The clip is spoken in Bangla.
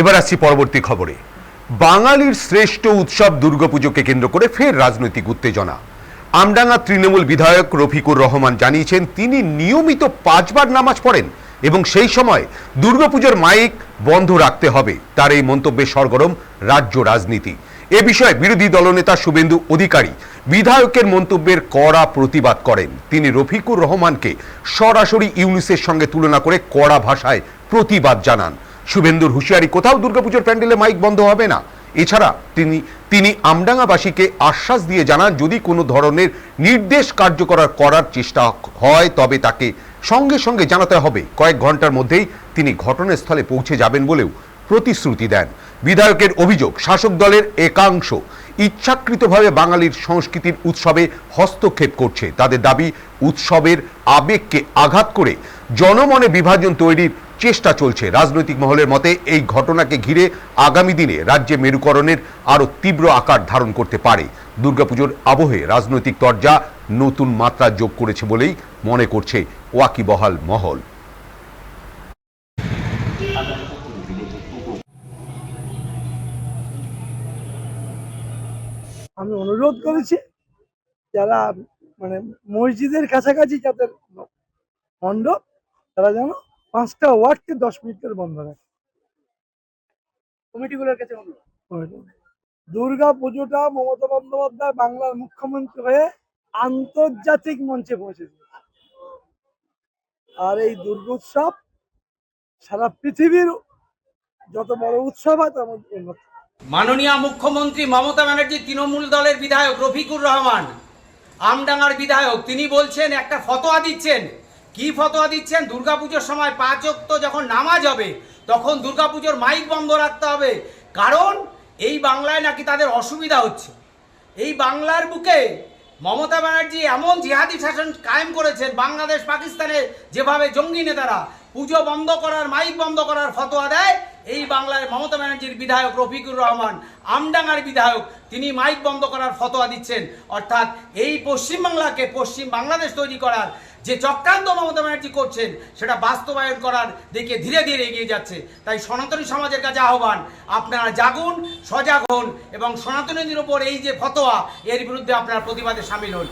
এবার আসছি পরবর্তী খবরে। বাঙালির শ্রেষ্ঠ উৎসব দুর্গাপুজোকে কেন্দ্র করে ফের রাজনৈতিক উত্তেজনা। আমডাঙ্গা তৃণমূল বিধায়ক রফিকুর রহমান জানিয়েছেন, তিনি নিয়মিত পাঁচবার নামাজ পড়েন এবং সেই সময় দুর্গাপুজোর মাইক বন্ধ রাখতে হবে। তার এই মন্তব্যে সরগরম রাজ্য রাজনীতি। এ বিষয়ে বিরোধী দলনেতা শুভেন্দু অধিকারী বিধায়কের মন্তব্যের কড়া প্রতিবাদ করেন। তিনি রফিকুর রহমানকে সরাসরি ইউনিসের সঙ্গে তুলনা করে কড়া ভাষায় প্রতিবাদ জানান। শুভেন্দুর হুঁশিয়ারি, কোথাও দুর্গাপুজোর প্যান্ডেলে মাইক বন্ধ হবে না। এছাড়া তিনি তিনি আমডাঙ্গাবাসীকে আশ্বাস দিয়ে জানান, যদি কোনো ধরনের নির্দেশ কার্যকর করার চেষ্টা হয়, তবে তাকে সঙ্গে সঙ্গে জানাতে হবে। কয়েক ঘণ্টার মধ্যেই তিনি ঘটনাস্থলে পৌঁছে যাবেন বলেও প্রতিশ্রুতি দেন। বিধায়কের অভিযোগ, শাসক দলের একাংশ ইচ্ছাকৃতভাবে বাঙালির সংস্কৃতির উৎসবে হস্তক্ষেপ করছে। তাদের দাবি, উৎসবের আবেগকে আঘাত করে জনমনে বিভাজন তৈরির চেষ্টা চলছে রাজনৈতিক মহলের মতে এই ঘটনাকে ঘিরে আগামী দিনে রাজ্যে মেরুকরণের আরও তীব্র আকার ধারণ করতে পারে। দুর্গাপুজোর আবহে রাজনৈতিক তরজা নতুন মাত্রা যোগ করেছে বলেই মনে করছে ওয়াকিবহাল মহল। আমি অনুরোধ করেছি যারা মানে মসজিদের কাছাকাছি যাদের মণ্ডপ, তারা যেন পাঁচটা ওয়ার্ডকে দশ মিনিট করে বন্ধ রাখে। কমিটিগুলোর কাছে অনুরোধ দুর্গা পুজোটা মমতা বন্দ্যোপাধ্যায় বাংলার মুখ্যমন্ত্রী হয়ে আন্তর্জাতিক মঞ্চে পৌঁছেছে। আর এই দুর্গোৎসব সারা পৃথিবীর যত বড় উৎসব হয় তার মধ্যে অন্যতম। মাননীয় মুখ্যমন্ত্রী মমতা ব্যানার্জি তৃণমূল দলের বিধায়ক রফিকুর রহমান আমডাঙ্গার বিধায়ক তিনি বলছেন একটা ফতোয়া দিচ্ছেন কি ফতোয়া দিচ্ছেন? দুর্গাপুজোর সময় পাঁচ অক্ত যখন নামাজ হবে, তখন দুর্গাপুজোর মাইক বন্ধ রাখতে হবে। কারণ এই বাংলায় নাকি তাদের অসুবিধা হচ্ছে। এই বাংলার বুকে মমতা ব্যানার্জি এমন জিহাদি শাসন কায়েম করেছেন, বাংলাদেশ পাকিস্তানে যেভাবে জঙ্গি নেতারা পুজো বন্ধ করার, মাইক বন্ধ করার ফতোয়া দেয়, এই বাংলায় মমতা ব্যানার্জির বিধায়ক রফিকুর রহমান, আমডাঙ্গার বিধায়ক, তিনি মাইক বন্ধ করার ফতোয়া দিচ্ছেন। অর্থাৎ এই পশ্চিমবাংলাকে পশ্চিম বাংলাদেশ তৈরি করার যে চক্রান্ত মমতা ব্যানার্জি করছেন, সেটা বাস্তবায়ন করার দিকে ধীরে ধীরে এগিয়ে যাচ্ছে। তাই সনাতনী সমাজের কাছে আহ্বান, আপনারা জাগুন, সজাগ হন এবং সনাতনীদের ওপর এই যে ফতোয়া, এর বিরুদ্ধে আপনার প্রতিবাদে সামিল হন।